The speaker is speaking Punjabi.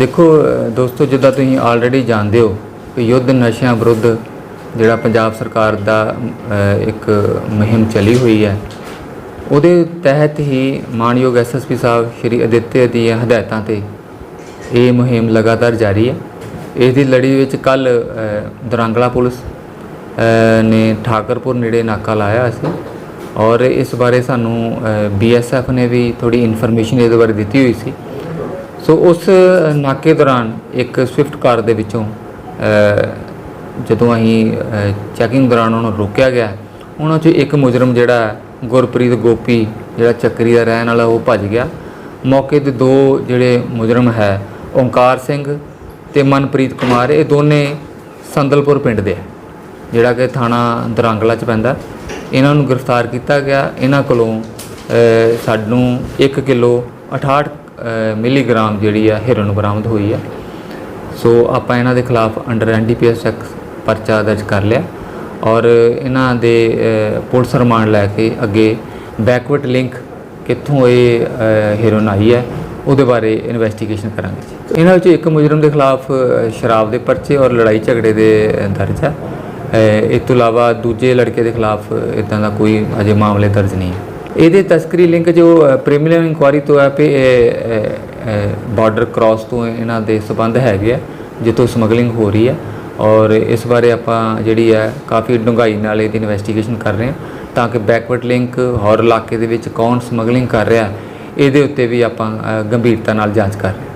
ਦੇਖੋ ਦੋਸਤੋ, ਜਿੱਦਾਂ ਤੁਸੀਂ ਆਲਰੇਡੀ ਜਾਣਦੇ ਹੋ ਕਿ ਯੁੱਧ ਨਸ਼ਿਆਂ ਵਿਰੁੱਧ ਜਿਹੜਾ ਪੰਜਾਬ ਸਰਕਾਰ ਦਾ ਇੱਕ ਮੁਹਿੰਮ ਚੱਲੀ ਹੋਈ ਹੈ, ਉਹਦੇ ਤਹਿਤ ਹੀ ਮਾਨਯੋਗ ਐਸਐਸਪੀ ਸਾਹਿਬ ਸ਼੍ਰੀ ਅਦਿੱਤਿਆ ਦੀਆਂ ਹਦਾਇਤਾਂ ਤੇ ਇਹ ਮੁਹਿੰਮ ਲਗਾਤਾਰ ਜਾਰੀ ਹੈ। ਇਸ ਦੀ ਲੜੀ ਵਿੱਚ ਕੱਲ ਦਰਾਂਗਲਾ ਪੁਲਿਸ ਨੇ ਠਾਕਰਪੁਰ ਨੇੜੇ ਨਾਕਾ ਲਾਇਆ ਸੀ ਔਰ ਇਸ ਬਾਰੇ ਸਾਨੂੰ ਬੀਐਸਐਫ ਨੇ ਵੀ ਥੋੜੀ ਇਨਫੋਰਮੇਸ਼ਨ ਇਹਦੇ ਬਾਰੇ ਦਿੱਤੀ ਹੋਈ ਸੀ। ਸੋ ਉਸ ਨਾਕੇ ਦੌਰਾਨ ਇੱਕ ਸਵਿਫਟ ਕਾਰ ਦੇ ਵਿੱਚੋਂ ਜਦੋਂ ਅਸੀਂ ਚੈਕਿੰਗ ਦੌਰਾਨ ਉਹਨੂੰ ਰੋਕਿਆ ਗਿਆ, ਉਹਨਾਂ 'ਚੋਂ ਇੱਕ ਮੁਜਰਮ ਜਿਹੜਾ ਗੁਰਪ੍ਰੀਤ ਗੋਪੀ, ਜਿਹੜਾ ਚੱਕਰੀ ਦਾ ਰਹਿਣ ਵਾਲਾ, ਉਹ ਭੱਜ ਗਿਆ। ਮੌਕੇ ਤੇ ਦੋ ਜਿਹੜੇ ਮੁਜਰਮ ਹੈ ਓਂਕਾਰ ਸਿੰਘ ਤੇ ਮਨਪ੍ਰੀਤ ਕੁਮਾਰ, ਇਹ ਦੋਨੇ ਸੰਦਲਪੁਰ ਪਿੰਡ ਦੇ ਹੈ ਜਿਹੜਾ ਕਿ ਥਾਣਾ ਦਰਾਂਗਲਾ ਚ ਪੈਂਦਾ। ਇਹਨਾਂ ਨੂੰ ਗ੍ਰਿਫਤਾਰ ਕੀਤਾ ਗਿਆ। ਇਹਨਾਂ ਕੋਲੋਂ ਸਾਨੂੰ 1 ਕਿਲੋ 68 ਮਿਲੀਗ੍ਰਾਮ ਜਿਹੜੀ ਆ ਹੈਰੋਇਨ ਬਰਾਮਦ ਹੋਈ ਆ। ਸੋ ਆਪਾਂ ਇਹਨਾਂ ਦੇ ਖਿਲਾਫ ਅੰਡਰ ਐਨਡੀਪੀਐਸ ਐਕਟ ਪਰਚਾ ਦਰਜ ਕਰ ਲਿਆ। ਔਰ ਇਹਨਾਂ ਦੇ ਪੁਲਿਸ ਰਿਮਾਂਡ ਲੈ ਕੇ ਅੱਗੇ ਬੈਕਵਰਡ ਲਿੰਕ ਕਿੱਥੋਂ ਇਹ ਹੈਰੋਇਨ ਆਈ ਹੈ, ਉਹਦੇ ਬਾਰੇ ਇਨਵੈਸਟੀਗੇਸ਼ਨ ਕਰਾਂਗੇ। ਇਹਨਾਂ ਵਿੱਚੋਂ ਇੱਕ ਮੁਜਰਮ ਦੇ ਖਿਲਾਫ ਸ਼ਰਾਬ ਦੇ ਪਰਚੇ ਔਰ ਲੜਾਈ ਝਗੜੇ ਦੇ ਦਰਜ ਹੈ ਇਸ ਤੋਂ ਇਲਾਵਾ ਦੂਜੇ ਲੜਕੇ ਦੇ ਖਿਲਾਫ ਇਦਾਂ ਦਾ ਕੋਈ ਅਜੇ ਮਾਮਲੇ ਦਰਜ ਨਹੀਂ ਹੈ। ਇਹਦੇ ਤਸਕਰੀ ਲਿੰਕ ਜੋ ਪ੍ਰੀਮੀਅਰ ਇਨਕੁਆਰੀ ਤੋਂ ਹੈ ਕਿ ਇਹ ਬਾਰਡਰ ਕ੍ਰਾਸ ਤੋਂ ਇਹਨਾਂ ਦੇ ਸਬੰਧ ਹੈਗੇ ਆ, ਜਿੱਥੋਂ ਸਮਗਲਿੰਗ ਹੋ ਰਹੀ ਹੈ ਔਰ ਇਸ ਬਾਰੇ ਆਪਾਂ ਜਿਹੜੀ ਹੈ ਕਾਫੀ ਡੂੰਘਾਈ ਨਾਲ ਇਹਦੀ ਇਨਵੈਸਟੀਗੇਸ਼ਨ ਕਰ ਰਹੇ ਹਾਂ ਤਾਂ ਕਿ ਬੈਕਵਰਡ ਲਿੰਕ ਹੋਰ ਇਲਾਕੇ ਦੇ ਵਿੱਚ ਕੌਣ ਸਮਗਲਿੰਗ ਕਰ ਰਿਹਾ, ਇਹਦੇ ਉੱਤੇ ਵੀ ਆਪਾਂ ਗੰਭੀਰਤਾ ਨਾਲ ਜਾਂਚ ਕਰ ਰਹੇ ਹਾਂ